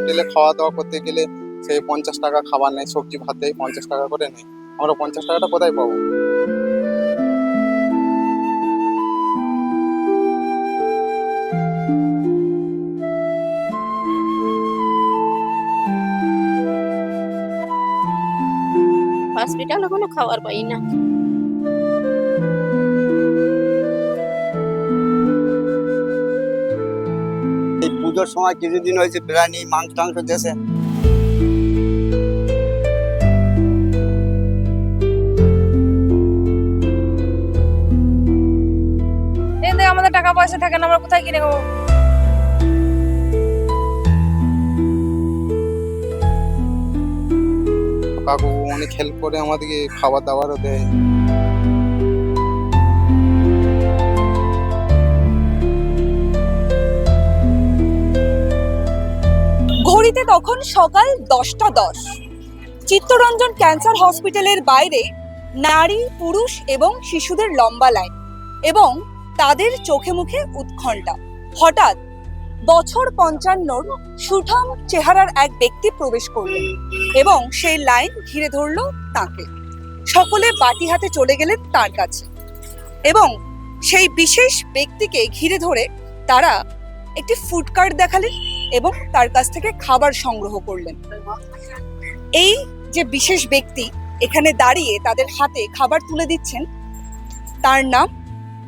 হোটেলে খাওয়া দাওয়া করতে গেলে সেই পঞ্চাশ টাকা খাবার নেয়, সবজি ভাত দেয় পঞ্চাশ টাকা করে নেয়। আমরা পঞ্চাশ টাকাটা কোথায় পাবো? হসপিটালে কোনো খাবার পাই না। পুজোর সময় কিছুদিন হয়েছে বিরিয়ানি মাংস টাংস দেশে আমাদের টাকা পয়সা থাকে না আমরা কোথায় কিনে খাব? কাকু অনেক হেল্প করে আমাদেরকে খাবার দাবারও দেয়। ঘড়িতে তখন সকাল দশটা দশ। চিত্তরঞ্জন ক্যান্সার হসপিটালের বাইরে নারী, পুরুষ এবং শিশুদের লম্বা লাইন এবং তাদের চোখে মুখে উৎকণ্ঠা। হঠাৎ বছর পঞ্চান্নর সুঠাম চেহারার এক ব্যক্তি প্রবেশ করলেন এবং সেই লাইন ঘিরে ধরল তাকে। সকলে বাটি হাতে চলে গেলেন তার কাছে এবং সেই বিশেষ ব্যক্তিকে ঘিরে ধরে তারা একটি ফুড কার্ড দেখালেন এবং তার কাছ থেকে খাবার সংগ্রহ করলেন। এই যে বিশেষ ব্যক্তি এখানে দাঁড়িয়ে তাদের হাতে খাবার তুলে দিচ্ছেন, তার নাম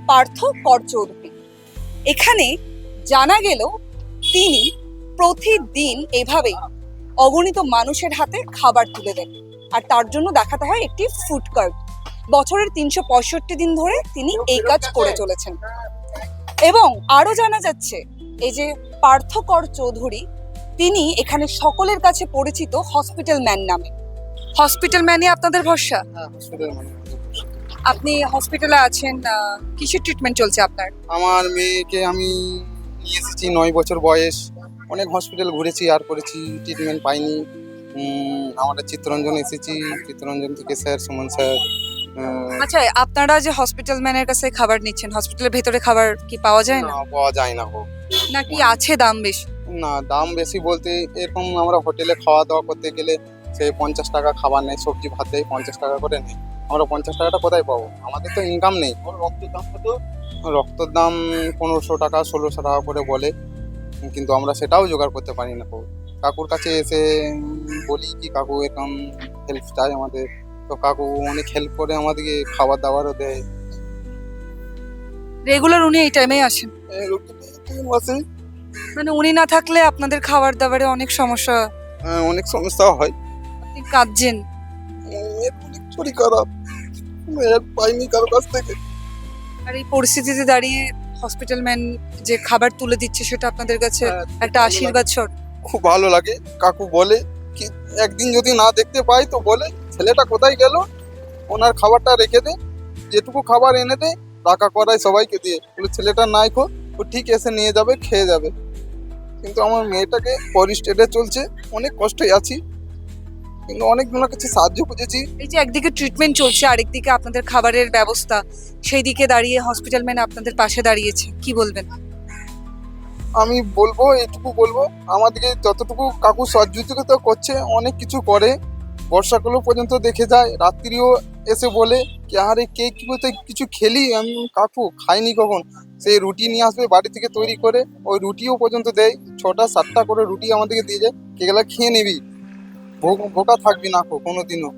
পার্থ কর চৌধুরী এখানে জানা গেল তিনি প্রতিদিন এভাবেই অগণিত মানুষের হাতে খাবার তুলে দেন আর তার জন্য দেখাতে হয় একটি ফুড কার্ড বছরের তিনশো পঁয়ষট্টি দিন ধরে তিনি এই কাজ করে চলেছেন। এবং আরও জানা যাচ্ছে, এই যে পার্থকর চৌধুরী তিনি এখানে সকলের কাছে পরিচিত হসপিটাল ম্যান নামে। হসপিটাল ম্যানই আপনাদের ভরসা? হ্যাঁ আপনি হসপিটালে আছেন কিসের ট্রিটমেন্ট চলছে আপনার? আমার মেয়েকে আমি নিয়ে এসেছি নয় বছর বয়স। অনেক হসপিটাল ঘুরেছি আর করেছি ট্রিটমেন্ট পাইনি। আমরা চিত্তরঞ্জন এসেছি। চিত্তরঞ্জন থেকে স্যার সুমন স্যার আচ্ছা আপনারা যে হসপিটাল ম্যানের কাছে খাবার নিচ্ছেন হসপিটালের ভেতরে খাবার কি পাওয়া যায় না? পাওয়া যায় না গো। নাকি আছে দাম বেশি? না দাম বেশি বলতে এরকম আমরা হোটেলে খাওয়া দাওয়া করতে গেলে সেই পঞ্চাশ টাকা খাবার নেয় সবজি ভাত দেয় পঞ্চাশ টাকা করে নেয় আমরা পঞ্চাশ টাকাটা কোথায় পাবো? আমাদের তো ইনকাম নেই। রক্তের দাম কত? রক্তের দাম পনেরোশো টাকা ষোলোশো টাকা করে বলে। কিন্তু আমরা সেটাও জোগাড় করতে পারি না। কাকুর কাছে এসে বলি কি কাকু এরকম হেল্প চাই আমাদের। তো কাকু অনেক হেল্প করে আমাদেরকে খাবার দাবারও দেয়। রেগুলার উনি এই টাইমেই আসেন? মানে উনি না থাকলে আপনাদের খাবার দাবারে অনেক সমস্যা অনেক সমস্যা হয়। আপনি কাঁদছেন। অনেক শরীর খারাপ পাইনি কারও কাছ থেকে। আর এই পরিস্থিতিতে দাঁড়িয়ে হসপিটাল ম্যান যে খাবার তুলে দিচ্ছে সেটা আপনাদের কাছে হ্যাঁ, একটা আশীর্বাদ স্বর খুব ভালো লাগে। কাকু বলে কি একদিন যদি না দেখতে পাই তো বলে। ছেলেটা কোথায় গেল? ওনার খাবারটা রেখে দে যেটুকু খাবার এনে দে টাকা করায় সবাইকে দিয়ে। বলে ছেলেটা নাই খো ও ঠিক এসে নিয়ে যাবে খেয়ে যাবে। কিন্তু আমার মেয়েটাকে পরি স্টেটে চলছে অনেক কষ্টে আছি। কিন্তু অনেক জনের কাছে সাহায্য খুঁজেছি। এই যে একদিকে ট্রিটমেন্ট চলছে আরেকদিকে আপনাদের খাবারের ব্যবস্থা সেই দিকে দাঁড়িয়ে হসপিটাল ম্যান আপনাদের পাশে দাঁড়িয়েছে কি বলবেন? আমি বলব এইটুকু বলব আমাদেরকে যতটুকু কাকু সহযোগিতা করছে অনেক কিছু করে। বর্ষাকালও পর্যন্ত দেখে যায়, রাত্রিও এসে বলে কি আরে কে কি বলতে কিছু খেলি? আমি কাকু, খাইনি কখন? সেই রুটি নিয়ে আসবে বাড়ি থেকে তৈরি করে, ওই রুটিও পর্যন্ত দেয়। ছটা, সাতটা করে রুটি আমাদেরকে দিয়ে যায়, কে গেলা খেয়ে নিবি। ভোকা থাকবি না কোনো দিনও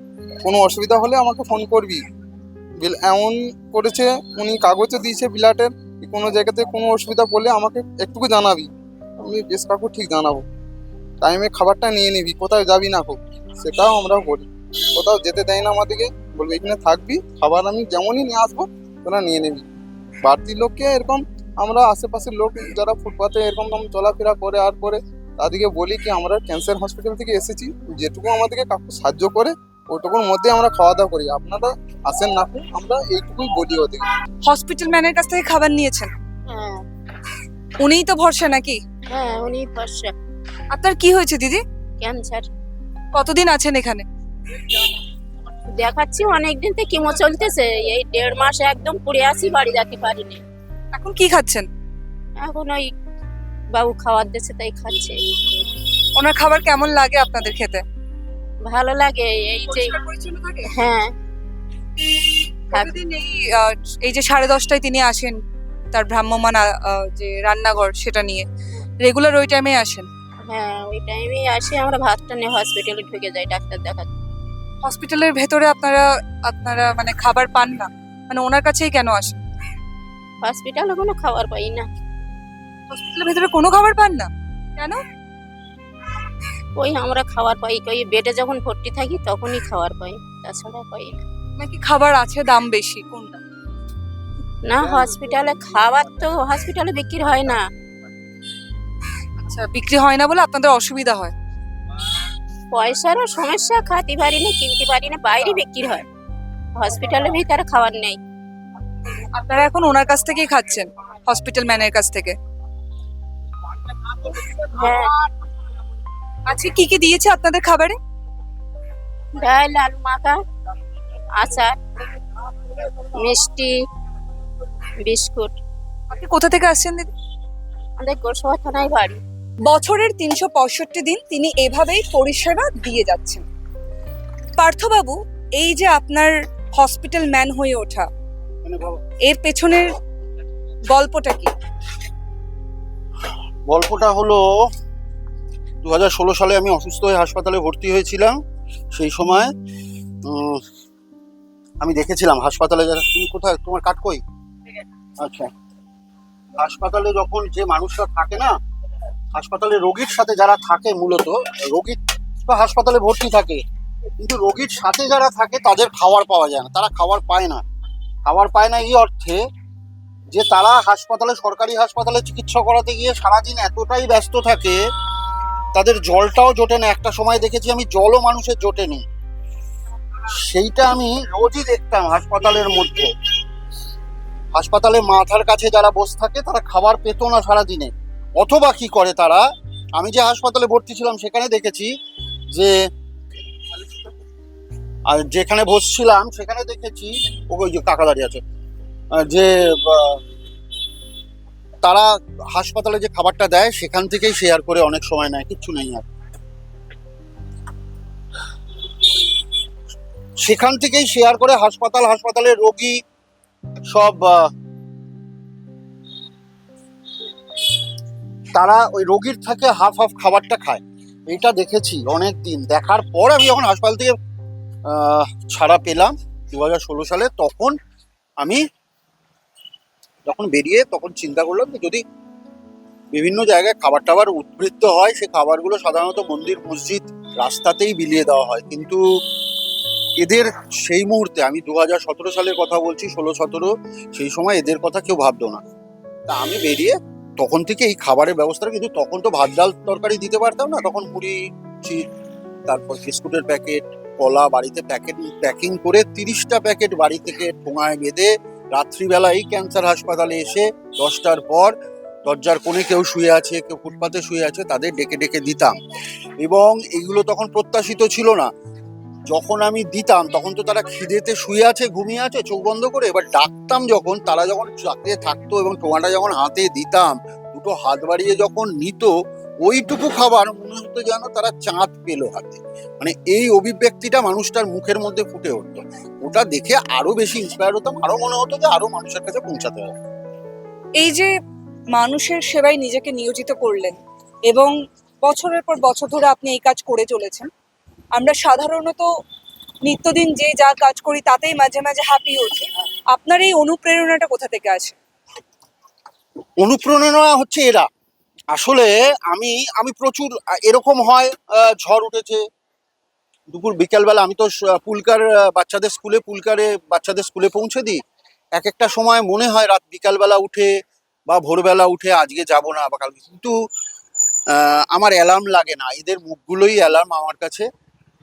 কোনো অসুবিধা হলে আমাকে ফোন করবি। এমন করেছে, উনি কাগজও দিয়েছে বিলাটের কোনো জায়গাতে কোনো অসুবিধা পড়লে আমাকে একটুকু জানাবি। আমি বেশ কাকু ঠিক জানাব। টাইমে খাবারটা নিয়ে নিবি কোথায় যাবি না খুব সেটাও আমরা বলি। কোথাও যেতে দেয় না আমাদেরকে বলবে এখানে থাকবি খাবার আমি যেমনই নিয়ে আসব তোরা নিয়ে নিবি। বাড়তি লোককে এরকম আমরা আশেপাশের লোক যারা ফুটপাতে এরকম রকম চলাফেরা করে আর করে তাদেরকে বলি কি আমরা ক্যান্সার হসপিটাল থেকে এসেছি যেটুকু আমাদেরকে কাকু সাহায্য করে ওটুকুর মধ্যে আমরা খাওয়া দাওয়া করি। আপনারা আসেন না আমরা এইটুকুই বলি ওদেরকে হসপিটাল ম্যানের কাছ থেকে খাবার নিয়েছেন? হ্যাঁ। উনিই তো ভরসা নাকি? হ্যাঁ উনি ভরসা। আপনার কি হয়েছে দিদি? ক্যান্সার। কতদিন আছেন এখানে? দেখাচ্ছি অনেকদিন থেকে কিমো চলতেছে এই দেড় মাস একদম পড়ে আছি বাড়ি যেতে পারিনি। এখন কি খাচ্ছেন? এখন ওই বাবু খাবার দিচ্ছে তাই খাচ্ছে। ওনার খাবার কেমন লাগে আপনাদের খেতে? ভালো লাগে এই যে হ্যাঁ। এই যে সাড়ে দশটায় তিনি আসেন তার ভ্রাম্যমান যে রান্নাঘর সেটা নিয়ে রেগুলার ওই টাইমে আসেন? হ্যাঁ ওই টাইমে আসি আমরা ভাতটা নিয়ে হসপিটালে ঢুকে যাই ডাক্তার দেখাতে। হসপিটালের ভেতরে আপনারা আপনারা মানে খাবার পান না? মানে ওনার কাছেই কেন আসেন? হসপিটালে কোনো খাবার পাই না। হসপিটালের ভেতরে কোনো খাবার পান না? কেন? ওই আমরা খাবার পাই ওই বেডে যখন ভর্তি থাকি তখনই খাবার পাই তাছাড়া পাই না। নাকি খাবার আছে দাম বেশি কোনটা? না হসপিটালে খাবার তো হসপিটালে বিক্রি হয় না। আচ্ছা বিক্রি হয় না বলে আপনাদের অসুবিধা হয়? পয়সারও সমস্যা খাতে পারি না কিনতে পারি না বাইরে বিক্রি হয়। হসপিটালের ভিতরে খাবার নেই। আপনারা এখন ওনার কাছ থেকেই খাচ্ছেন হসপিটাল ম্যানের কাছ থেকে? হ্যাঁ। আজকে কি কি দিয়েছে আপনাদের খাবারে? ডাল আলু মাখা আচার মিষ্টি বিস্কুট। আপনি কোথা থেকে আসছেন দিদি? আমাদের গোসবা থানায় বাড়ি। বছরের তিনশো পঁয়ষট্টি দিন তিনি এভাবেই পরিষেবা দিয়ে যাচ্ছেন। পার্থবাবু এই যে আপনার হসপিটাল ম্যান হয়ে ওঠা এর পেছনের গল্পটা কি? গল্পটা হলো দু হাজার ষোলো সালে আমি অসুস্থ হয়ে হাসপাতালে ভর্তি হয়েছিলাম। সেই সময় আমি দেখেছিলাম হাসপাতালে যারা তুমি কোথায়? তোমার কাট কই আচ্ছা। হাসপাতালে যখন যে মানুষরা থাকে না হাসপাতালে রোগীর সাথে যারা থাকে মূলত রোগী তো হাসপাতালে ভর্তি থাকে, কিন্তু রোগীর সাথে যারা থাকে তাদের খাবার পাওয়া যায় না, তারা খাবার পায় না। খাবার পায় না এই অর্থে যে তারা হাসপাতালে, সরকারি হাসপাতালে চিকিৎসা করাতে গিয়ে সারাদিন এতটাই ব্যস্ত থাকে, তাদের জলটাও জোটে না। একটা সময় দেখেছি আমি, জলও মানুষের জোটেনি সেইটা আমি রোজই দেখতাম হাসপাতালের মধ্যে। হাসপাতালে মাথার কাছে যারা বসে থাকে, তারা খাবার পেত না সারাদিনে। অথবা কি করে তারা? আমি যে হাসপাতালে ভর্তি ছিলাম সেখানে দেখেছি যে, আর যেখানে বসছিলাম সেখানে দেখেছি ওই যে কাকা দাঁড়িয়ে আছে যে তারা হাসপাতালে যে খাবারটা দেয় সেখান থেকেই শেয়ার করে অনেক সময় নেয়, কিচ্ছু নেই আর। সেখান থেকেই শেয়ার করে হাসপাতাল হাসপাতালের রোগী, সব তারা ওই রোগীর থেকে হাফ হাফ খাবারটা খায়। এটা দেখেছি অনেক দিন দেখার পর আমি যখন হাসপাতাল থেকে ছাড়া পেলাম দু হাজার ষোলো সালে, তখন আমি যখন বেরিয়ে তখন চিন্তা করলাম যে যদি বিভিন্ন জায়গায় খাবার টাবার উদ্বৃত্ত হয়, সে খাবারগুলো সাধারণত মন্দির, মসজিদ রাস্তাতেই বিলিয়ে দেওয়া হয়। কিন্তু এদের সেই মুহূর্তে, আমি দু হাজার সতেরো সালের কথা বলছি, ষোলো সতেরো, সেই সময় এদের কথা কেউ ভাবতো না। তা আমি বেরিয়ে তখন থেকে এই খাবারের ব্যবস্থা কিন্তু তখন তো ভাত, ডাল তরকারি দিতে পারতাম না। তখন মুড়ি চিট তারপর বিস্কুটের প্যাকেট, কলা বাড়িতে প্যাকেট, প্যাকিং করে তিরিশটা প্যাকেট বাড়ি থেকে ঠোঙায় বেঁধে রাত্রিবেলায় ক্যান্সার হাসপাতালে এসে দশটার পর দরজার কোণে কেউ শুয়ে আছে, কেউ ফুটপাতে শুয়ে আছে, তাদের ডেকে ডেকে দিতাম। এবং এগুলো তখন প্রত্যাশিত ছিল না। যখন আমি দিতাম, তখন তো তারা খিদেতে শুয়ে আছে, ঘুমিয়ে আছে, চোখ বন্ধ করে। এবার ডাকতাম যখন, তারা যখন চাকরিতে থাকতো এবং টোমাটা যখন হাতে দিতাম, দুটো হাত বাড়িয়ে যখন নিত, ওইটুকু খাবার মনে হতো যেন তারা চাঁদ পেল হাতে। মানে এই অভিব্যক্তিটা মানুষটার মুখের মধ্যে ফুটে উঠতো। ওটা দেখে আরও বেশি ইন্সপায়ার হতাম, আরও মনে হতো যে আরও মানুষের কাছে পৌঁছাতে হবে। এই যে মানুষের সেবায় নিজেকে নিয়োজিত করলেন এবং বছরের পর বছর ধরে আপনি এই কাজ করে চলেছেন আমরা সাধারণত নিত্যদিন যে যা কাজ করি তাতেই মাঝে মাঝে হ্যাপি হচ্ছে আপনার এই অনুপ্রেরণাটা কোথা থেকে আসে? অনুপ্রেরণা হচ্ছে এরা। আসলে আমি আমি প্রচুর, এরকম হয় ঝড় উঠেছে। দুপুর, বিকালবেলা আমি তো পুলকার বাচ্চাদের স্কুলে, পুলকারে বাচ্চাদের স্কুলে পৌঁছে দিই। এক একটা সময় মনে হয় রাত বিকালবেলা উঠে বা ভোরবেলা উঠে আজকে যাব না বা কালকে। কিন্তু আমার অ্যালার্ম লাগে না। এদের মুখগুলোই অ্যালার্ম আমার কাছে।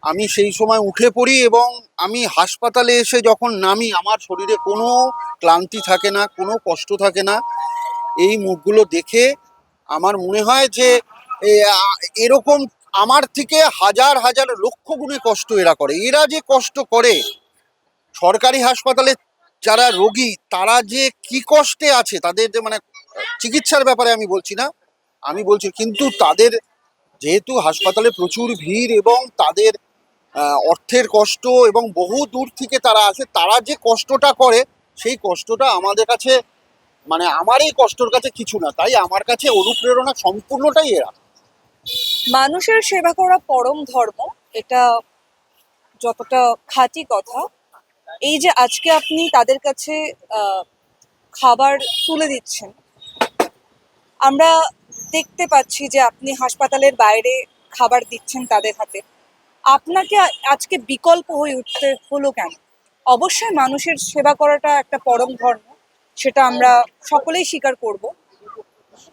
আমি সেই সময় উঠে পড়ি এবং আমি হাসপাতালে এসে যখন নামি, আমার শরীরে কোনো ক্লান্তি থাকে না, কোনো কষ্ট থাকে না, এই মুখগুলো দেখে আমার মনে হয় যে এরকম আমার থেকে হাজার হাজার লক্ষ গুণে কষ্ট এরা করে। এরা যে কষ্ট করে, সরকারি হাসপাতালে যারা রোগী, তারা যে কি কষ্টে আছে, তাদের যে মানে চিকিৎসার ব্যাপারে আমি বলছি না, আমি বলছি কিন্তু তাদের যেহেতু হাসপাতালে প্রচুর ভিড় এবং তাদের অর্থের কষ্ট এবং বহু দূর থেকে তারা আসে, তারা যে কষ্টটা করে, সেই কষ্টটা আমাদের কাছে মানে আমার এই কষ্টর কাছে কিছু না, তাই আমার কাছে অনুপ্রেরণা সম্পূর্ণটাই এরা। মানুষের সেবা করা পরম ধর্ম, এটা যতটা খাঁটি কথা। এই যে আজকে আপনি তাদের কাছে খাবার তুলে দিচ্ছেন, আমরা দেখতে পাচ্ছি যে আপনি হাসপাতালের বাইরে খাবার দিচ্ছেন তাদের হাতে। আপনাকে আজকে বিকল্প হয়ে উঠতে হলো কেন? অবশ্যই মানুষের সেবা করাটা একটা পরম ধর্ম সেটা আমরা সকলেই স্বীকার করব।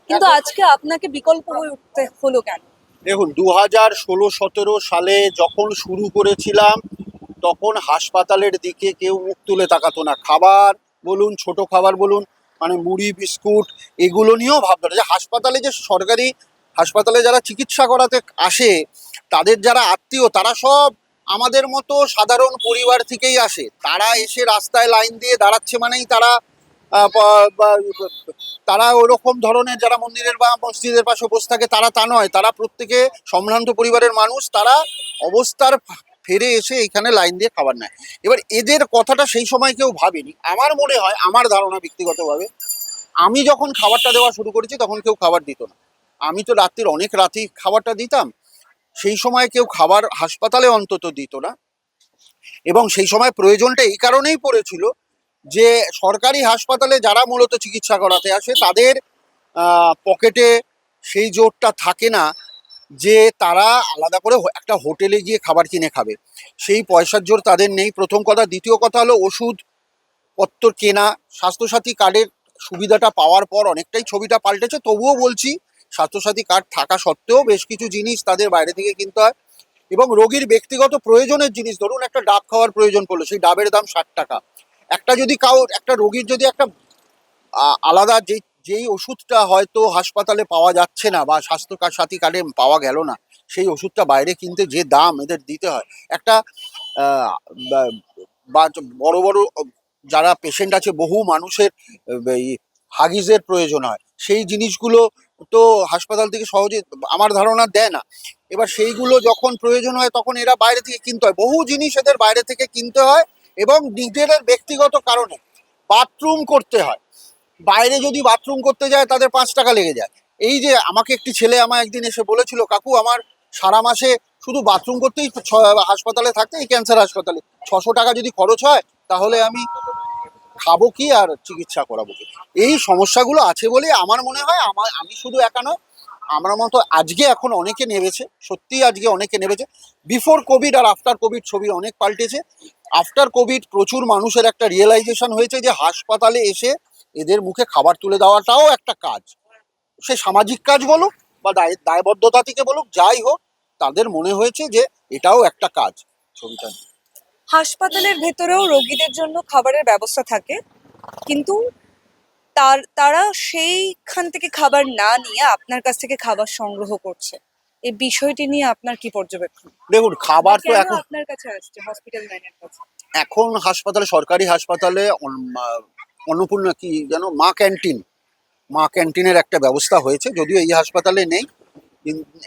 কিন্তু আজকে আপনাকে বিকল্প হয়ে উঠতে হলো কেন? দেখুন দু হাজার ষোলো সতেরো সালে যখন শুরু করেছিলাম তখন হাসপাতালের দিকে কেউ মুখ তুলে তাকাতো না। খাবার বলুন ছোট খাবার বলুন মানে মুড়ি বিস্কুট এগুলো নিয়েও ভাবতো না যে হাসপাতালে যে সরকারি হাসপাতালে যারা চিকিৎসা করাতে আসে তাদের যারা আত্মীয়, তারা সব আমাদের মতো সাধারণ পরিবার থেকেই আসে। তারা এসে রাস্তায় লাইন দিয়ে দাঁড়াচ্ছে মানেই তারা তারা ওরকম ধরনের যারা মন্দিরের বা মসজিদের পাশে বসে থাকে, তারা তা নয়। তারা প্রত্যেকে সম্ভ্রান্ত পরিবারের মানুষ। তারা অবস্থার ফেরে এসে এখানে লাইন দিয়ে খাবার নেয়। এবার এদের কথাটা সেই সময় কেউ ভাবেনি। আমার মনে হয়, আমার ধারণা ব্যক্তিগতভাবে, আমি যখন খাবারটা দেওয়া শুরু করেছি, তখন কেউ খাবার দিত না। আমি তো রাত্রির অনেক রাতেই খাবারটা দিতাম। সেই সময় কেউ খাবার হাসপাতালে অন্তত দিত না। এবং সেই সময় প্রয়োজনটা এই কারণেই পড়েছিল যে সরকারি হাসপাতালে যারা মূলত চিকিৎসা করাতে আসে, তাদের পকেটে সেই জোরটা থাকে না যে তারা আলাদা করে একটা হোটেলে গিয়ে খাবার কিনে খাবে। সেই পয়সার জোর তাদের নেই। প্রথম কথা। দ্বিতীয় কথা হলো ওষুধ পত্র কেনা, স্বাস্থ্যসাথী কার্ডের সুবিধাটা পাওয়ার পর অনেকটাই ছবিটা পাল্টেছে। তবুও বলছি স্বাস্থ্যসাথী কার্ড থাকা সত্ত্বেও বেশ কিছু জিনিস তাদের বাইরে থেকে কিনতে হয়। এবং রোগীর ব্যক্তিগত প্রয়োজনের জিনিস, ধরুন একটা ডাব খাওয়ার প্রয়োজন পড়ল, সেই ডাবের দাম ষাট টাকা। একটা যদি কাউ একটা রোগীর যদি একটা আলাদা যে, যেই ওষুধটা হয়তো হাসপাতালে পাওয়া যাচ্ছে না বা স্বাস্থ্য সাথী কার্ডে পাওয়া গেল না, সেই ওষুধটা বাইরে কিনতে যে দাম এদের দিতে হয়। একটা বা- বড় বড়, যারা পেশেন্ট আছে, বহু মানুষের হাগিজের প্রয়োজন হয়। সেই জিনিসগুলো তো হাসপাতাল থেকে সহজে আমার ধারণা দেয় না। এবার সেইগুলো যখন প্রয়োজন হয় তখন এরা বাইরে থেকে কিনতে হয়। বহু জিনিস এদের বাইরে থেকে কিনতে হয় এবং নিজেদের ব্যক্তিগত কারণে বাথরুম করতে হয়। বাইরে যদি বাথরুম করতে যায় তাদের পাঁচ টাকা লেগে যায়। এই যে আমাকে একটি ছেলে আমার একদিন এসে বলেছিল, কাকু, আমার সারা মাসে শুধু বাথরুম করতেই হাসপাতালে থাকতে এই ক্যান্সার হাসপাতালে। ছশো টাকা যদি খরচ হয় তাহলে আমি খাব কি আর চিকিৎসা করাবো কি? এই সমস্যাগুলো আছে বলে আমার মনে হয় আমার আমি শুধু একা নয়, আমার মতো আজকে এখন অনেকে নেমেছে, সত্যিই আজকে অনেকে নেমেছে। বিফোর কোভিড আর আফটার কোভিড ছবি অনেক পাল্টেছে। আফটার কোভিড প্রচুর মানুষের একটা রিয়েলাইজেশন হয়েছে যে হাসপাতালে এসে এদের মুখে খাবার তুলে দেওয়াটাও একটা কাজ। সে সামাজিক কাজ বলুক বা দায়, দায়বদ্ধতা থেকে বলুক, যাই হোক, তাদের মনে হয়েছে যে এটাও একটা কাজ ছবিটা। হাসপাতালের ভেতরেও রোগীদের জন্য খাবারের ব্যবস্থা থাকে। কিন্তু তার তারা সেইখান থেকে খাবার না নিয়ে আপনার কাছ থেকে খাবার সংগ্রহ করছে। এই বিষয়টি নিয়ে আপনার কি পর্যবেক্ষণ? দেখুন খাবার তো এখন আপনার কাছে আসছে হসপিটাল ম্যানের কাছে? এখন হাসপাতালে সরকারি হাসপাতালে অন্নপূর্ণা কি যেন মা ক্যান্টিন। মা ক্যান্টিনের একটা ব্যবস্থা হয়েছে যদিও এই হাসপাতালে নেই।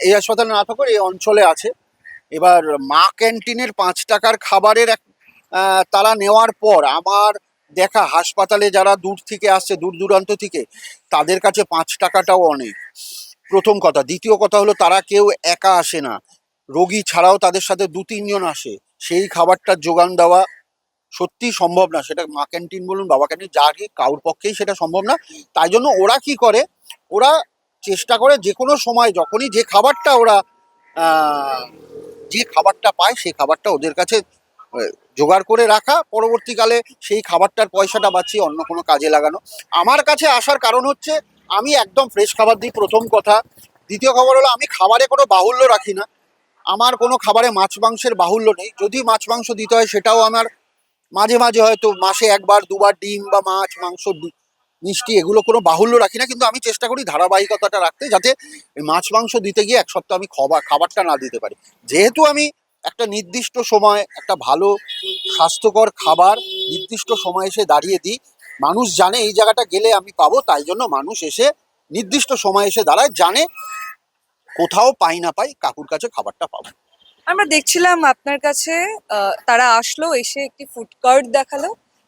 এই হাসপাতালে না থাকুক এই অঞ্চলে আছে। এবার মা ক্যান্টিনের পাঁচ টাকার খাবারের এক তারা নেওয়ার পর আমার দেখা হাসপাতালে যারা দূর থেকে আসছে, দূর দূরান্ত থেকে, তাদের কাছে পাঁচ টাকাটাও অনেক। প্রথম কথা। দ্বিতীয় কথা হলো, তারা কেউ একা আসে না। রোগী ছাড়াও তাদের সাথে দু, তিনজন আসে। সেই খাবারটার যোগান দেওয়া সত্যি সম্ভব না। সেটা মা ক্যান্টিন বলুন, বাবা ক্যান্টিন যারই কারোর পক্ষেই সেটা সম্ভব না। তাই জন্য ওরা কি করে? ওরা চেষ্টা করে যে কোনো সময়, যখনই যে খাবারটা ওরা যে খাবারটা পায় সেই খাবারটা ওদের কাছে জোগাড় করে রাখা। পরবর্তীকালে সেই খাবারটার পয়সাটা বাঁচিয়ে অন্য কোনো কাজে লাগানো। আমার কাছে আসার কারণ হচ্ছে, আমি একদম ফ্রেশ খাবার দিই প্রথম কথা। দ্বিতীয় খবর হলো, আমি খাবারে কোনো বাহুল্য রাখি না। আমার কোনো খাবারে মাছ মাংসের বাহুল্য নেই। যদি মাছ মাংস দিতে হয়, সেটাও আমার মাঝে মাঝে হয়তো মাসে একবার, দুবার ডিম বা মাছ মাংস মিষ্টি, এগুলো কোনো বাহুল্য রাখি না, কিন্তু আমি চেষ্টা করি ধারাবাহিকতাটা রাখতে যাতে মাছ, মাংস দিতে গিয়ে এক সপ্তাহ আমি খাবার, খাবারটা না দিতে পারি। যেহেতু আমি একটা নির্দিষ্ট সময় একটা ভালো স্বাস্থ্যকর খাবার নির্দিষ্ট সময় এসে দাঁড়িয়ে দিই, মানুষ জানে এই জায়গাটা গেলে আমি পাবো, তাই জন্য মানুষ এসে নির্দিষ্ট সময় এসে দাঁড়ায়, জানে কোথাও পাই না পাই, কাকুর কাছে খাবারটা পাবো। আমরা দেখছিলাম আপনার কাছে তারা আসলো, এসে একটি ফুড কার্ট দেখাল,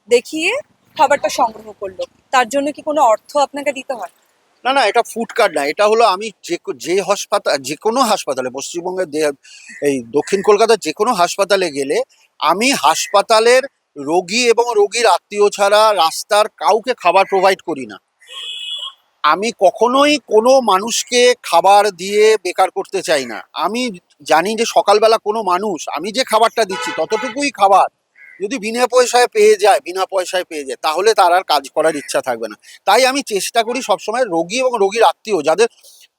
দেখিয়ে খাবারটা সংগ্রহ করল। তার জন্য কি কোনো অর্থ আপনাকে দিতে হয়? না না, এটা ফুড কার্ড না, এটা হলো আমি যে যে হাসপাতাল, যে কোনো হাসপাতালে, পশ্চিমবঙ্গের এই দক্ষিণ কলকাতার যে কোনো হাসপাতালে গেলে আমি হাসপাতালের রোগী এবং রোগীর আত্মীয় ছাড়া রাস্তার কাউকে খাবার প্রোভাইড করি না। আমি কখনোই কোনো মানুষকে খাবার দিয়ে বেকার করতে চাই না। আমি জানি যে সকালবেলা কোনো মানুষ, আমি যে খাবারটা দিচ্ছি, ততটুকুই খাবার যদি বিনা পয়সায় পেয়ে যায়, বিনা পয়সায় পেয়ে যায়, তাহলে তার আর কাজ করার ইচ্ছা থাকবে না। তাই আমি চেষ্টা করি সবসময় রোগী এবং রোগীর আত্মীয় যাদের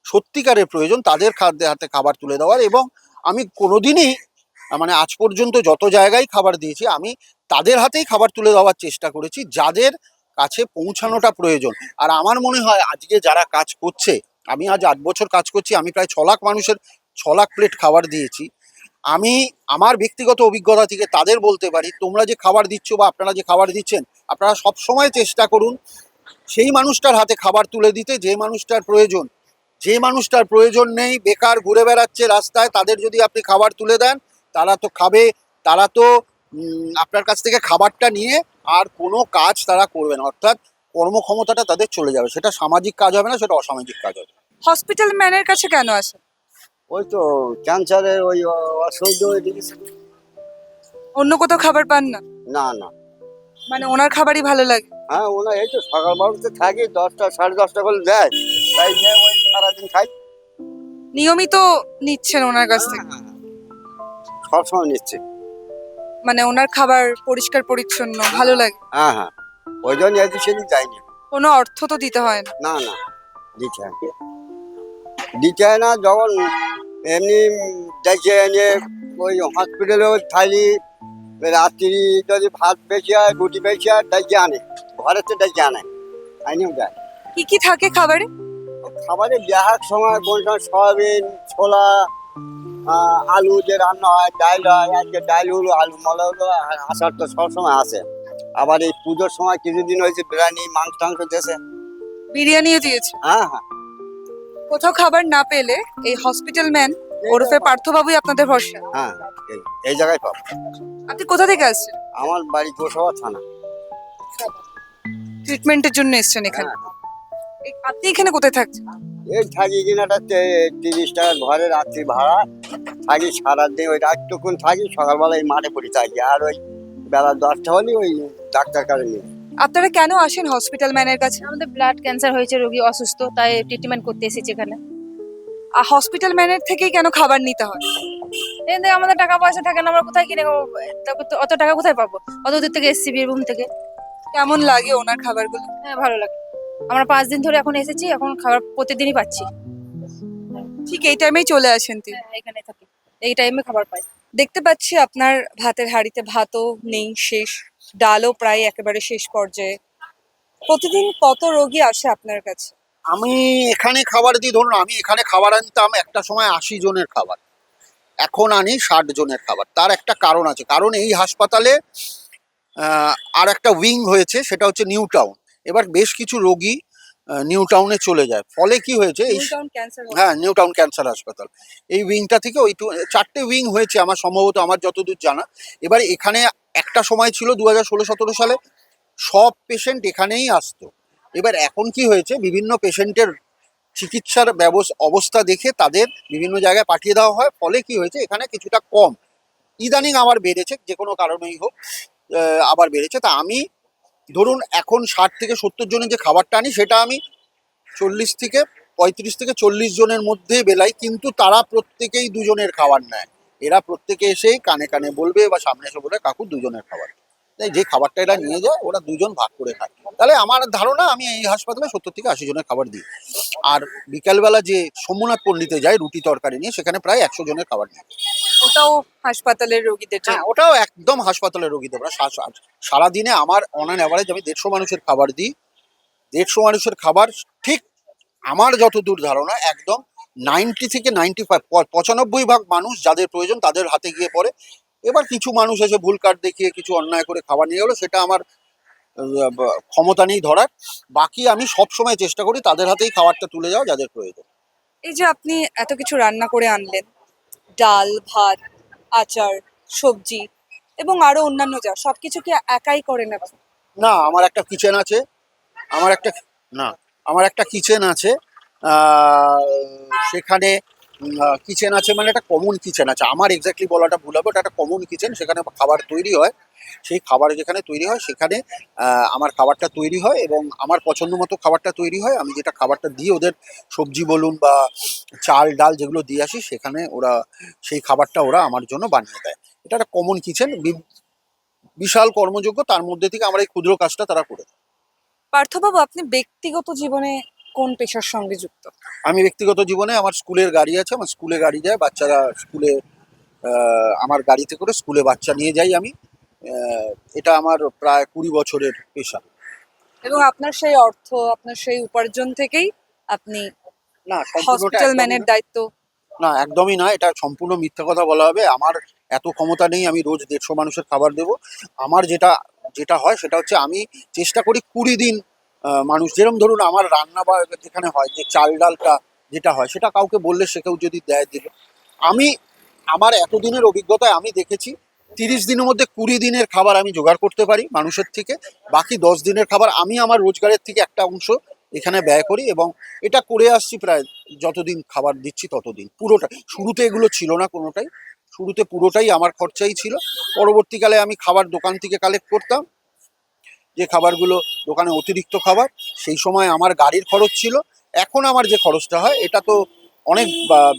সত্যিকারের প্রয়োজন তাদের খাদ্যে হাতে খাবার তুলে দেওয়ার এবং আমি কোনোদিনই মানে আজ পর্যন্ত যত জায়গায় খাবার দিয়েছি, আমি তাদের হাতেই খাবার তুলে দেওয়ার চেষ্টা করেছি যাদের কাছে পৌঁছানোটা প্রয়োজন। আর আমার মনে হয় আজকে যারা কাজ করছে, আমি আজ আট বছর কাজ করছি, আমি প্রায় ছ লাখ মানুষের, ছ লাখ প্লেট খাবার দিয়েছি। আমি আমার ব্যক্তিগত অভিজ্ঞতা থেকে তাদের বলতে পারি, তোমরা যে খাবার দিচ্ছ বা আপনারা যে খাবার দিচ্ছেন, আপনারা সব সময় চেষ্টা করুন সেই মানুষটার হাতে খাবার তুলে দিতে, যে মানুষটার প্রয়োজন। যে মানুষটার প্রয়োজন নেই, বেকার ঘুরে বেড়াচ্ছে রাস্তায়, তাদের যদি আপনি খাবার তুলে দেন, তারা তো খাবে, তারা তো আপনার কাছ থেকে খাবারটা নিয়ে আর কোনো কাজ তারা করবে না। অর্থাৎ কর্মক্ষমতাটা তাদের চলে যাবে। সেটা সামাজিক কাজ হবে না, সেটা অসামাজিক কাজ হবে। হসপিটাল ম্যানের কাছে কেন আসে ওই তো ক্যান্সারের ওই অসহ্য হয়ে গেছে অন্য কোথাও খাবার পান না? না না। মানে ওনার খাবারই ভালো লাগে? হ্যাঁ ওনা এই তো সকাল বারোতে থাকি দশটা সাড়ে দশটা করে দেয়। তাই নিয়ে ওই সারাদিন খাই। নিয়মিত নিচ্ছেন ওনার কাছ থেকে? হ্যাঁ, সবসময় নিচ্ছে। মানে ওনার খাবার পরিষ্কার পরিচ্ছন্ন ভালো লাগে? হ্যাঁ হ্যাঁ। ওই জন্য এদিক সেদিক যায়নি কোনো অর্থ তো দিতে হয় না? না না। দিতে হয়। দিতে না যখন এমনি দেখে এনে ওই হসপিটালে ওই থালি রাত্রি যদি ভাত বেশি হয় রুটি বেশি হয় ডেকে আনে। ঘরে তো ডেকে আনে। আইনিও যায় কি কি থাকে খাবারে? খাবারে দেখার সময় কোন সময় সয়াবিন ছোলা আলু যে রান্না হয় ডাল হয় আজকে ডাল হলো আলু মলা হলো আর আসার তো সবসময় আসে। আবার এই পুজোর সময় কিছুদিন হয়েছে বিরিয়ানি মাংস টাংস দেশে বিরিয়ানিও দিয়েছে? হ্যাঁ হ্যাঁ। কোথাও খাবার না পেলে এই হসপিটাল ম্যান ওরফে পার্থবাবুই আপনাদের ভরসা। হ্যাঁ এই- এই জায়গায় পাবো। আপনি কোথা থেকে আসছেন? আমার বাড়ি গোসাবা থানা। ট্রিটমেন্টের জন্য এসেছেন এখানে? হ্যাঁ। আপনি এখানে কোথায় থাকছেন? এই থাকি কিনাটা তিরিশ টাকা ঘরে রাত্রি ভাড়া। থাকি সারাদিন ওই রাতটুকুন থাকি সকালবেলা এই মাঠে পড়ে থাকি। আর ওই বেলা দশটা হলে ওই ডাক্তার কাছে নিয়ে আপনারা কেন আসেন হসপিটাল ম্যানের কাছে? আমাদের ব্লাড ক্যান্সার হয়েছে রোগী অসুস্থ তাই ট্রিটমেন্ট করতে এসেছি এখানে। আর হসপিটাল ম্যানের থেকেই কেন খাবার নিতে হয়? এই আমাদের টাকা পয়সা থাকে না আমরা কোথায় কিনে খাব? অত টাকা কোথায় পাবো? অত দূর থেকে এসেছি বীরভূম থেকে। কেমন লাগে ওনার খাবারগুলো? হ্যাঁ ভালো লাগে। আমরা পাঁচ দিন ধরে এখন এসেছি এখন খাবার প্রতিদিনই পাচ্ছি। ঠিক এই টাইমেই চলে আসেন তিনি। হ্যাঁ, এখানে থাকি। এই টাইমে খাবার পাই। দেখতে পাচ্ছি আপনার ভাতের হাঁড়িতে ভাতও নেই শেষ। ডালও প্রায় একেবারে শেষ পর্যায়ে। প্রতিদিন কত রোগী আসে আপনার কাছে? আমি এখানে খাবার দিই, ধরুন আমি এখানে খাবার আনতাম, একটা সময় আশি জনের খাবার। এখন আনি ষাট জনের খাবার। তার একটা কারণ আছে। কারণ এই হাসপাতালে আর একটা উইং হয়েছে, সেটা হচ্ছে নিউ টাউন। এবার বেশ কিছু রোগী নিউ টাউনে চলে যায়। ফলে কি হয়েছে এই ক্যান্সার হ্যাঁ নিউ টাউন ক্যান্সার হাসপাতাল। এই উইংটা থেকে ওই টু- চারটে উইং হয়েছে আমার সম্ভবত আমার যতদূর জানা। এবার এখানে একটা সময় ছিল দু হাজার ষোলো সতেরো সালে সব পেশেন্ট এখানেই আসতো। এবার এখন কি হয়েছে বিভিন্ন পেশেন্টের চিকিৎসার ব্যবস্থা অবস্থা দেখে তাদের বিভিন্ন জায়গায় পাঠিয়ে দেওয়া হয়। ফলে কি হয়েছে এখানে কিছুটা কম। ইদানিং আবার বেড়েছে যে কোনো কারণেই হোক আবার বেড়েছে। তা আমি ধরুন এখন ষাট থেকে সত্তর জনের যে খাবারটা আনি, সেটা আমি চল্লিশ থেকে পঁয়ত্রিশ থেকে চল্লিশ জনের মধ্যে বেলাই, কিন্তু তারা প্রত্যেকেই দুজনের খাবার নেয়। এরা প্রত্যেকে এসেই কানে কানে বলবে বা সামনে এসে বলবে, কাকু, দুজনের খাবার। তাই যে খাবারটা এরা নিয়ে যায় ওরা দুজন ভাগ করে খায়। তাহলে আমার ধারণা আমি এই হাসপাতালে সত্তর থেকে আশি জনের খাবার দিই। আর বিকালবেলা যে সোমনাথ পল্লীতে যায় রুটি তরকারি নিয়ে সেখানে প্রায় একশো জনের খাবার নিয়ে ওটাও হাসপাতালের রোগীদের হ্যাঁ ওটাও একদম হাসপাতালের রোগী তোমরা সারাদিনে আমার অন অ্যান অ্যাভারেজ আমি দেড়শো মানুষের খাবার দিই। দেড়শো মানুষের খাবার ঠিক আমার যতদূর ধারণা একদম নাইনটি থেকে নাইনটি ফাইভ পঁচানব্বই ভাগ মানুষ যাদের প্রয়োজন তাদের হাতে গিয়ে পড়ে। এবার কিছু মানুষ এসে ভুল কার্ড দেখিয়ে কিছু অন্যায় করে খাবার নিয়ে গেলো সেটা আমার ক্ষমতা নেই ধরার। বাকি আমি সব সময় চেষ্টা করি তাদের হাতেই খাবারটা তুলে যাওয়া যাদের প্রয়োজন। এই যে আপনি এত কিছু রান্না করে আনলেন ডাল ভাত আচার সবজি এবং আরও অন্যান্য যা সবকিছু কি একাই করেন আপনি? না আমার একটা কিচেন আছে আমার একটা না আমার একটা কিচেন আছে সেখানে কিচেন আছে মানে একটা কমন কিচেন আছে। আমার এক্স্যাক্টলি বলাটা ভুল হবে, ওটা একটা কমন কিচেন সেখানে খাবার তৈরি হয়। সেই খাবার যেখানে তৈরি হয়, সেখানে আমার খাবারটা তৈরি হয় এবং আমার পছন্দ মতো খাবারটা তৈরি হয়। আমি যেটা খাবারটা দিই, ওদের সবজি বলুন বা চাল, ডাল যেগুলো দিয়ে আসি, সেখানে ওরা, সেই খাবারটা ওরা আমার জন্য বানিয়ে দেয়। এটা একটা কমন কিচেন বিশাল কর্মযোগ্য, তার মধ্যে থেকে আমার এই ক্ষুদ্র কাজটা তারা করে। পার্থবাবু, আপনি ব্যক্তিগত জীবনে কোন পেশার সঙ্গে যুক্ত? আমি ব্যক্তিগত জীবনে আমার স্কুলের গাড়ি আছে আমার স্কুলে গাড়ি যায় বাচ্চারা স্কুলে আমার গাড়িতে করে স্কুলে বাচ্চা নিয়ে যাই আমি। এটা আমার প্রায় কুড়ি বছরের পেশা। এবং আপনার সেই অর্থ আপনার সেই উপার্জন থেকেই আপনি না হসপিটাল ম্যানের দায়িত্ব? না একদমই না এটা সম্পূর্ণ মিথ্যা কথা বলা হবে। আমার এত ক্ষমতা নেই আমি রোজ দেড়শো মানুষের খাবার দেব। আমার যেটা যেটা হয় সেটা হচ্ছে আমি চেষ্টা করি কুড়ি দিন মানুষ যেরকম ধরুন আমার রান্না বা যেখানে হয়, যে চাল ডালটা যেটা হয়, সেটা কাউকে বললে সে কেউ যদি দেয় দিল আমি, আমার এতদিনের অভিজ্ঞতায় আমি দেখেছি, তিরিশ দিনের মধ্যে কুড়ি দিনের খাবার আমি জোগাড় করতে পারি মানুষের থেকে, বাকি দশ দিনের খাবার আমি আমার রোজগারের থেকে একটা অংশ এখানে ব্যয় করি এবং এটা করে আসছি প্রায় যতদিন খাবার দিচ্ছি ততদিন। পুরোটা, শুরুতে এগুলো ছিল না কোনোটাই, শুরুতে পুরোটাই আমার খরচাই ছিল। পরবর্তীকালে আমি খাবার দোকান থেকে কালেক্ট করতাম যে খাবারগুলো দোকানে অতিরিক্ত খাবার সেই সময় আমার গাড়ির খরচ ছিল। এখন আমার যে খরচটা হয় এটা তো অনেক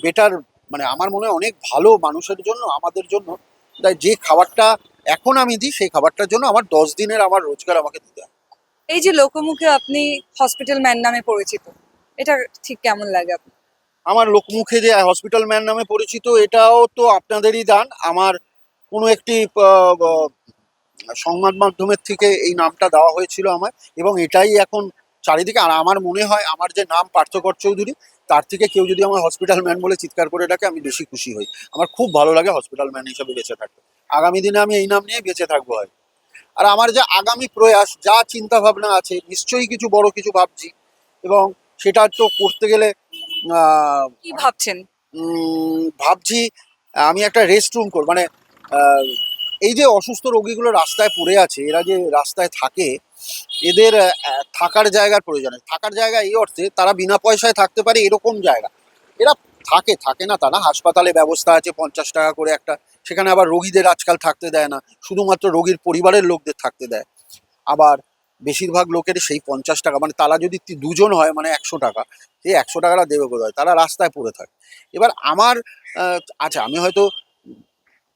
বেটার মানে আমার মনে হয় অনেক ভালো মানুষের জন্য আমাদের জন্য। তাই যে খাবারটা এখন আমি দিই সেই খাবারটার জন্য আমার দশ দিনের আমার রোজগার আমাকে দিতে হয়। এই যে লোকমুখে আপনি হসপিটাল ম্যান নামে পরিচিত এটা ঠিক কেমন লাগে আপনার? আমার লোকমুখে যে হসপিটাল ম্যান নামে পরিচিত এটাও তো আপনাদেরই দান। আমার কোনো একটি সংবাদ মাধ্যমের থেকে এই নামটা দেওয়া হয়েছিল আমার এবং এটাই এখন চারিদিকে আর আমার মনে হয় আমার যে নাম পার্থকর চৌধুরী তার থেকে কেউ যদি আমার হসপিটাল ম্যান বলে চিৎকার করে ডাকে আমি বেশি খুশি হই। আমার খুব ভালো লাগে হসপিটাল ম্যান হিসেবে বেঁচে থাকতে। আগামী দিনে আমি এই নাম নিয়ে বেঁচে থাকব হয়। আর আমার যে আগামী প্রয়াস যা চিন্তা ভাবনা আছে নিশ্চয়ই কিছু বড় কিছু ভাবছি এবং সেটা তো করতে গেলে কি ভাবছেন? ভাবছি আমি একটা রেস্ট রুম করব। মানে এই যে অসুস্থ রোগীগুলো রাস্তায় পড়ে আছে, এরা যে রাস্তায় থাকে, এদের থাকার জায়গার প্রয়োজন আছে থাকার জায়গা এই অর্থে তারা বিনা পয়সায় থাকতে পারে এরকম জায়গা। এরা থাকে থাকে না, তারা হাসপাতালে ব্যবস্থা আছে, পঞ্চাশ টাকা করে একটা, সেখানে আবার রোগীদের আজকাল থাকতে দেয় না, শুধুমাত্র রোগীর পরিবারের লোকদের থাকতে দেয়। আবার বেশিরভাগ লোকের সেই পঞ্চাশ টাকা মানে তারা যদি দুজন হয় মানে একশো টাকা, সেই একশো টাকাটা দেবে কোথায়? তারা রাস্তায় পড়ে থাকে। এবার আমার আচ্ছা আমি হয়তো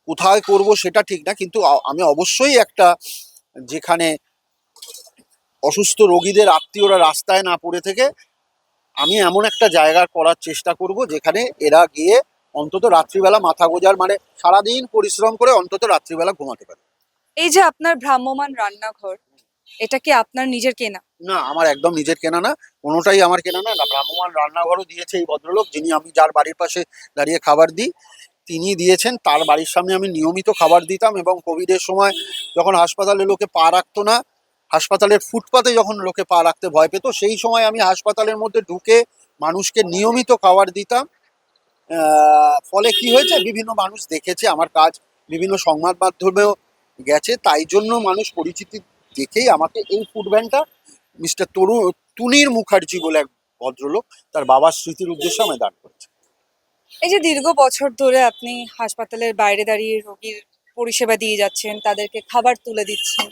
কোথায় করব সেটা ঠিক না কিন্তু আমি অবশ্যই একটা যেখানে অসুস্থ রোগীদের আত্মীয়রা রাস্তায় না পড়ে থেকে আমি এমন একটা জায়গা করার চেষ্টা করব যেখানে এরা গিয়ে অন্তত রাত্রিবেলা মাথা গোজার মানে সারাদিন পরিশ্রম করে অন্তত রাত্রিবেলা ঘুমাতে পারে। এই যে আপনার ভ্রাম্যমান রান্নাঘর এটা কি আপনার নিজের কেনা? না আমার একদম নিজের কেনা না কোনোটাই আমার কেনা না। ভ্রাম্যমান রান্নাঘরও দিয়েছে এই ভদ্রলোক যিনি আমি যার বাড়ির পাশে দাঁড়িয়ে খাবার দিই। তিনি দিয়েছেন, তার বাড়ির সামনে আমি নিয়মিত খাবার দিতাম এবং কোভিডের সময় যখন হাসপাতালে লোকে পা রাখতো না, হাসপাতালের ফুটপাতে যখন লোকে পা রাখতে ভয় পেত, সেই সময় আমি হাসপাতালের মধ্যে ঢুকে মানুষকে নিয়মিত খাবার দিতাম। ফলে কি হয়েছে? বিভিন্ন মানুষ দেখেছে, আমার কাজ বিভিন্ন সংবাদ মাধ্যমেও গেছে, তাই জন্য মানুষ পরিচিতি দেখেই আমাকে এই ফুড ভ্যানটা মিস্টার তরু, তুনির মুখার্জি বলে এক ভদ্রলোক তার বাবার স্মৃতির উদ্দেশ্যে আমি দান করেছে এই যে দীর্ঘ বছর ধরে আপনি হাসপাতালের বাইরে দাঁড়িয়ে রোগীর পরিষেবা দিয়ে যাচ্ছেন, তাদেরকে খাবার তুলে দিচ্ছেন,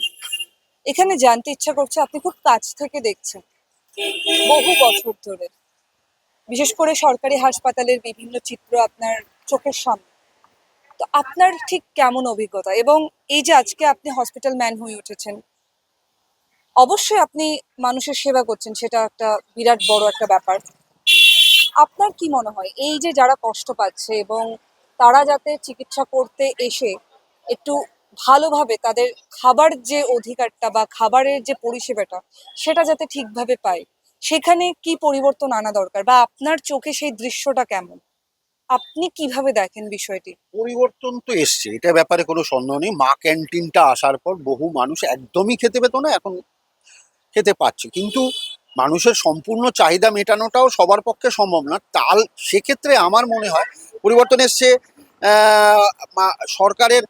এখানে জানতে ইচ্ছা করছে আপনি খুব কাছ থেকে দেখছেন। বহু বছর ধরে। বিশেষ করে সরকারি হাসপাতালের বিভিন্ন চিত্র আপনার চোখের সামনে। তো আপনার ঠিক কেমন অভিজ্ঞতা? এবং এই যে আজকে আপনি হসপিটাল ম্যান হয়ে উঠেছেন, অবশ্যই আপনি মানুষের সেবা করছেন, সেটা একটা বিরাট বড় একটা ব্যাপার। আপনার কি মনে হয়? এই যে যারা কষ্ট পাচ্ছে এবং তারা যাতে চিকিৎসা করতে এসে একটু ভালোভাবে তাদের খাবার যে অধিকারটা বা খাবারের যে পরিষেবাটা, সেটা যাতে ঠিকভাবে পায়, সেখানে কি পরিবর্তন আনা দরকার বা আপনার চোখে সেই দৃশ্যটা কেমন? আপনি কীভাবে দেখেন বিষয়টি? পরিবর্তন তো এসছে, এটা ব্যাপারে কোনো সন্দেহ নেই। মা ক্যান্টিনটা আসার পর বহু মানুষ একদমই খেতে পেত না, এখন খেতে পাচ্ছে। কিন্তু মানুষের সম্পূর্ণ চাহিদা মেটানোটাও সবার পক্ষে সম্ভব না। তাল, সেক্ষেত্রে আমার মনে হয় পরিবর্তন এসছে সরকারের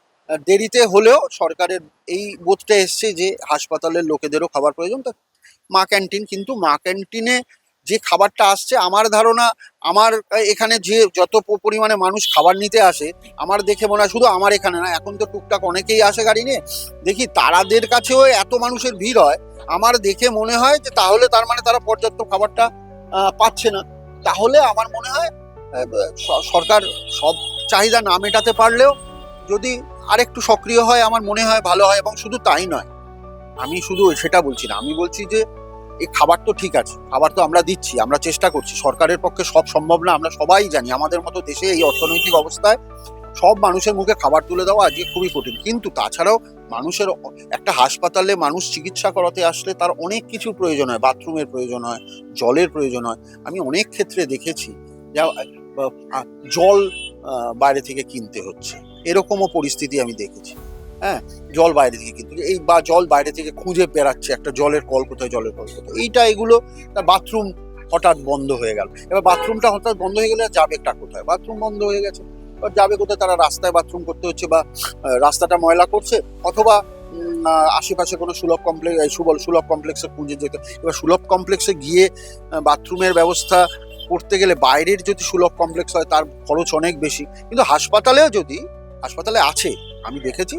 দেরিতে হলেও সরকারের এই বোধটা এসছে যে হাসপাতালের লোকেদেরও খাবার প্রয়োজন। তা মা ক্যান্টিন, কিন্তু মা ক্যান্টিনে যে খাবারটা আসছে, আমার ধারণা আমার, এখানে যে যত পরিমাণে মানুষ খাবার নিতে আসে, আমার দেখে মনে হয় শুধু আমার এখানে না, এখন তো টুকটাক অনেকেই আসে গাড়ি নিয়ে। দেখি তারাদের কাছেও এত মানুষের ভিড় হয় আমার দেখে মনে হয় যে তাহলে তার মানে তারা পর্যাপ্ত খাবারটা পাচ্ছে না। তাহলে আমার মনে হয় সরকার সব চাহিদা না মেটাতে পারলেও যদি আরেকটু সক্রিয় হয়, আমার মনে হয় ভালো হয় এবং শুধু তাই নয়, আমি শুধু সেটা বলছি না, আমি বলছি যে এই খাবার তো ঠিক আছে, খাবার তো আমরা দিচ্ছি, আমরা চেষ্টা করছি, সরকারের পক্ষে সব সম্ভব না, আমরা সবাই জানি, আমাদের মতো দেশে এই অর্থনৈতিক অবস্থায় সব মানুষের মুখে খাবার তুলে দেওয়া আজকে খুবই কঠিন। কিন্তু তাছাড়াও মানুষের একটা হাসপাতালে মানুষ চিকিৎসা করাতে আসলে তার অনেক কিছু প্রয়োজন হয়। বাথরুমের প্রয়োজন হয়, জলের প্রয়োজন হয়। আমি অনেক ক্ষেত্রে দেখেছি যা জল বাইরে থেকে কিনতে হচ্ছে। এরকমও পরিস্থিতি আমি দেখেছি। হ্যাঁ জল বাইরে থেকে কিনতে। এই বা জল বাইরে থেকে খুঁজে বেড়াচ্ছে একটা জলের কল কোথায়, জলের কল কোথায়। এইটা এগুলো তার বাথরুম হঠাৎ বন্ধ হয়ে গেল। এবার বাথরুমটা হঠাৎ বন্ধ হয়ে গেলে যাবে একটা কোথায়? বাথরুম বন্ধ হয়ে গেছে। যাবে কোথায়, তারা রাস্তায় বাথরুম করতে হচ্ছে বা রাস্তাটা ময়লা করছে, অথবা আশেপাশে কোনো সুলভ কমপ্লেক্স সুবল, সুলভ কমপ্লেক্সে খুঁজে যেতে। এবার সুলভ কমপ্লেক্সে গিয়ে বাথরুমের ব্যবস্থা করতে গেলে বাইরের যদি সুলভ কমপ্লেক্স হয়, তার খরচ অনেক বেশি। কিন্তু হাসপাতালেও যদি, হাসপাতালে আছে, আমি দেখেছি,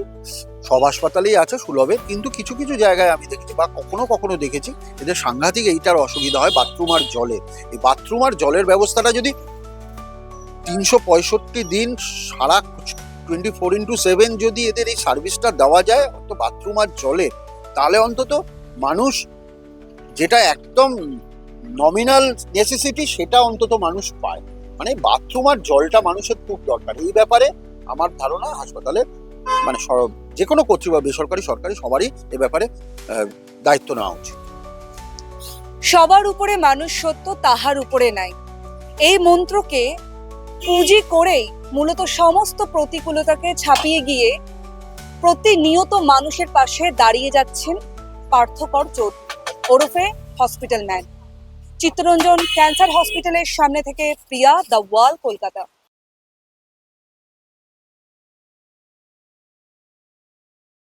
সব হাসপাতালেই আছে সুলভে, কিন্তু কিছু কিছু জায়গায় আমি দেখেছি বা কখনো কখনো দেখেছি, এদের সাংঘাতিক এইটার অসুবিধা হয় বাথরুম আর জলের এই বাথরুম আর জলের ব্যবস্থাটা যদি তিনশো পঁয়ষট্টি দিন সারা টোয়েন্টি ফোর ইন্টু সেভেন যদি এদের এই সার্ভিসটা দেওয়া যায় অন্তত বাথরুম আর জলে, তাহলে অন্তত মানুষ যেটা একদম নমিনাল নেসেসিটি সেটা অন্তত মানুষ পায়। মানে বাথরুম আর জলটা মানুষের খুব দরকার। এই ব্যাপারে আমার ধারণা হাসপাতালে মানে যে কোনো কর্তৃপক্ষ বেসরকারি, সরকারি সবারই এ ব্যাপারে দায়িত্ব নেওয়া উচিত। সবার উপরে মানুষ সত্য, তাহার উপরে নাই। এই মন্ত্রকে পুঁজি করেই মূলত সমস্ত প্রতিকূলতাকে ছাপিয়ে গিয়ে প্রতিনিয়ত মানুষের পাশে দাঁড়িয়ে যাচ্ছেন পার্থকর চোট ওরফে হসপিটাল ম্যান। চিত্তরঞ্জন ক্যান্সার হসপিটালের সামনে থেকে প্রিয়া দ্য ওয়াল কলকাতা।